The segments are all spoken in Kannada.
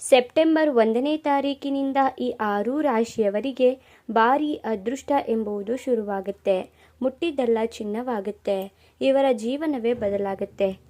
ಸೆಪ್ಟೆಂಬರ್ ಒಂದನೇ ತಾರೀಕಿನಿಂದ ಈ ಆರು ರಾಶಿಯವರಿಗೆ ಭಾರಿ ಅದೃಷ್ಟ ಎಂಬುದು ಶುರುವಾಗುತ್ತೆ. ಮುಟ್ಟಿದ್ದೆಲ್ಲ ಚಿನ್ನವಾಗುತ್ತೆ. ಇವರ ಜೀವನವೇ ಬದಲಾಗುತ್ತೆ.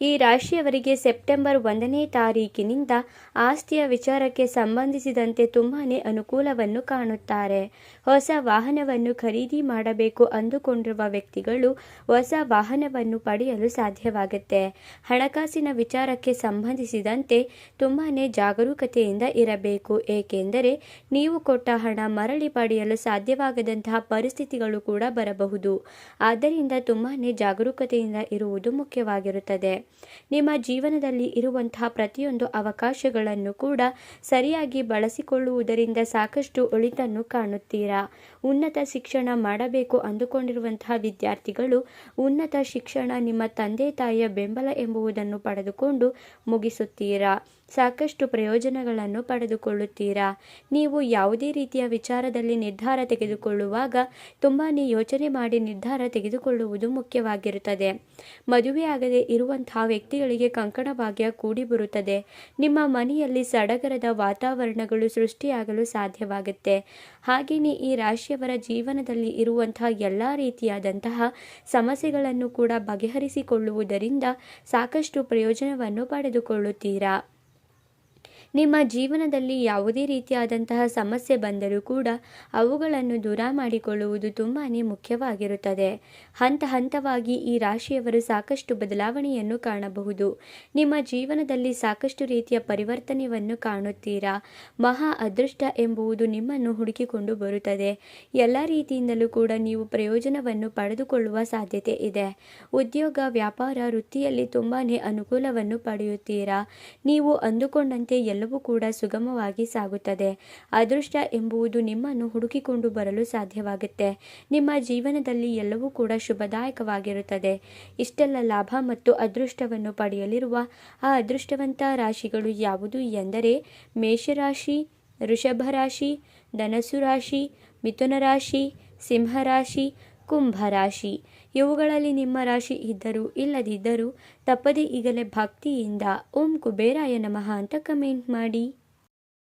ಈ ರಾಶಿಯವರಿಗೆ ಸೆಪ್ಟೆಂಬರ್ ಒಂದನೇ ತಾರೀಕಿನಿಂದ ಆಸ್ತಿಯ ವಿಚಾರಕ್ಕೆ ಸಂಬಂಧಿಸಿದಂತೆ ತುಂಬಾ ಅನುಕೂಲವನ್ನು ಕಾಣುತ್ತಾರೆ. ಹೊಸ ವಾಹನವನ್ನು ಖರೀದಿ ಮಾಡಬೇಕು ಅಂದುಕೊಂಡಿರುವ ವ್ಯಕ್ತಿಗಳು ಹೊಸ ವಾಹನವನ್ನು ಪಡೆಯಲು ಸಾಧ್ಯವಾಗುತ್ತೆ. ಹಣಕಾಸಿನ ವಿಚಾರಕ್ಕೆ ಸಂಬಂಧಿಸಿದಂತೆ ತುಂಬಾ ಜಾಗರೂಕತೆಯಿಂದ ಇರಬೇಕು. ಏಕೆಂದರೆ ನೀವು ಕೊಟ್ಟ ಹಣ ಮರಳಿ ಪಡೆಯಲು ಸಾಧ್ಯವಾಗದಂತಹ ಪರಿಸ್ಥಿತಿಗಳು ಕೂಡ ಬರಬಹುದು. ಆದ್ದರಿಂದ ತುಂಬಾ ಜಾಗರೂಕತೆಯಿಂದ ಇರುವುದು ಮುಖ್ಯವಾಗಿರುತ್ತದೆ. ನಿಮ್ಮ ಜೀವನದಲ್ಲಿ ಇರುವಂತಹ ಪ್ರತಿಯೊಂದು ಅವಕಾಶಗಳನ್ನು ಕೂಡ ಸರಿಯಾಗಿ ಬಳಸಿಕೊಳ್ಳುವುದರಿಂದ ಸಾಕಷ್ಟು ಒಳಿತನ್ನು ಕಾಣುತ್ತೀರಾ? ಉನ್ನತ ಶಿಕ್ಷಣ ಮಾಡಬೇಕು ಅಂದುಕೊಂಡಿರುವಂತಹ ವಿದ್ಯಾರ್ಥಿಗಳು ಉನ್ನತ ಶಿಕ್ಷಣ ನಿಮ್ಮ ತಂದೆ ತಾಯಿಯ ಬೆಂಬಲ ಎಂಬುದನ್ನು ಪಡೆದುಕೊಂಡು ಮುಗಿಸುತ್ತೀರಾ? ಸಾಕಷ್ಟು ಪ್ರಯೋಜನಗಳನ್ನು ಪಡೆದುಕೊಳ್ಳುತ್ತೀರಾ? ನೀವು ಯಾವುದೇ ರೀತಿಯ ವಿಚಾರದಲ್ಲಿ ನಿರ್ಧಾರ ತೆಗೆದುಕೊಳ್ಳುವಾಗ ತುಂಬಾ ಯೋಚನೆ ಮಾಡಿ ನಿರ್ಧಾರ ತೆಗೆದುಕೊಳ್ಳುವುದು ಮುಖ್ಯವಾಗಿರುತ್ತದೆ. ಮದುವೆಯಾಗದೆ ಇರುವಂತಹ ವ್ಯಕ್ತಿಗಳಿಗೆ ಕಂಕಣ ಭಾಗ್ಯ ಕೂಡಿ ಬರುತ್ತದೆ. ನಿಮ್ಮ ಮನೆಯಲ್ಲಿ ಸಡಗರದ ವಾತಾವರಣಗಳು ಸೃಷ್ಟಿಯಾಗಲು ಸಾಧ್ಯವಾಗುತ್ತೆ. ಹಾಗೆಯೇ ಈ ರಾಶಿಯವರ ಜೀವನದಲ್ಲಿ ಇರುವಂತಹ ಎಲ್ಲ ರೀತಿಯಾದಂತಹ ಸಮಸ್ಯೆಗಳನ್ನು ಕೂಡ ಬಗೆಹರಿಸಿಕೊಳ್ಳುವುದರಿಂದ ಸಾಕಷ್ಟು ಪ್ರಯೋಜನವನ್ನು ಪಡೆದುಕೊಳ್ಳುತ್ತೀರಾ? ನಿಮ್ಮ ಜೀವನದಲ್ಲಿ ಯಾವುದೇ ರೀತಿಯಾದಂತಹ ಸಮಸ್ಯೆ ಬಂದರೂ ಕೂಡ ಅವುಗಳನ್ನು ದೂರ ಮಾಡಿಕೊಳ್ಳುವುದು ತುಂಬಾ ಮುಖ್ಯವಾಗಿರುತ್ತದೆ. ಹಂತ ಹಂತವಾಗಿ ಈ ರಾಶಿಯವರು ಸಾಕಷ್ಟು ಬದಲಾವಣೆಯನ್ನು ಕಾಣಬಹುದು. ನಿಮ್ಮ ಜೀವನದಲ್ಲಿ ಸಾಕಷ್ಟು ರೀತಿಯ ಪರಿವರ್ತನೆಯನ್ನು ಕಾಣುತ್ತೀರಾ? ಮಹಾ ಅದೃಷ್ಟ ಎಂಬುದು ನಿಮ್ಮನ್ನು ಹುಡುಕಿಕೊಂಡು ಬರುತ್ತದೆ. ಎಲ್ಲ ರೀತಿಯಿಂದಲೂ ಕೂಡ ನೀವು ಪ್ರಯೋಜನವನ್ನು ಪಡೆದುಕೊಳ್ಳುವ ಸಾಧ್ಯತೆ ಇದೆ. ಉದ್ಯೋಗ, ವ್ಯಾಪಾರ, ವೃತ್ತಿಯಲ್ಲಿ ತುಂಬಾ ಅನುಕೂಲವನ್ನು ಪಡೆಯುತ್ತೀರಾ? ನೀವು ಅಂದುಕೊಂಡಂತೆ ಎಲ್ಲವೂ ಕೂಡ ಸುಗಮವಾಗಿ ಸಾಗುತ್ತದೆ. ಅದೃಷ್ಟ ಎಂಬುದು ನಿಮ್ಮನ್ನು ಹುಡುಕಿಕೊಂಡು ಬರಲು ಸಾಧ್ಯವಾಗುತ್ತೆ. ನಿಮ್ಮ ಜೀವನದಲ್ಲಿ ಎಲ್ಲವೂ ಕೂಡ ಶುಭದಾಯಕವಾಗಿರುತ್ತದೆ. ಇಷ್ಟೆಲ್ಲ ಲಾಭ ಮತ್ತು ಅದೃಷ್ಟವನ್ನು ಪಡೆಯಲಿರುವ ಆ ಅದೃಷ್ಟವಂತ ರಾಶಿಗಳು ಯಾವುದು ಎಂದರೆ ಮೇಷರಾಶಿ ವೃಷಭ ರಾಶಿ ಧನಸು ರಾಶಿ ಮಿಥುನ ರಾಶಿ ಸಿಂಹರಾಶಿ ಕುಂಭರಾಶಿ ಇವುಗಳಲ್ಲಿ ನಿಮ್ಮ ರಾಶಿ ಇದ್ದರೂ ಇಲ್ಲದಿದ್ದರೂ ತಪ್ಪದೇ ಈಗಲೇ ಭಕ್ತಿಯಿಂದ ಓಂ ಕುಬೇರಾಯ ನಮಃ ಅಂತ ಕಮೆಂಟ್ ಮಾಡಿ.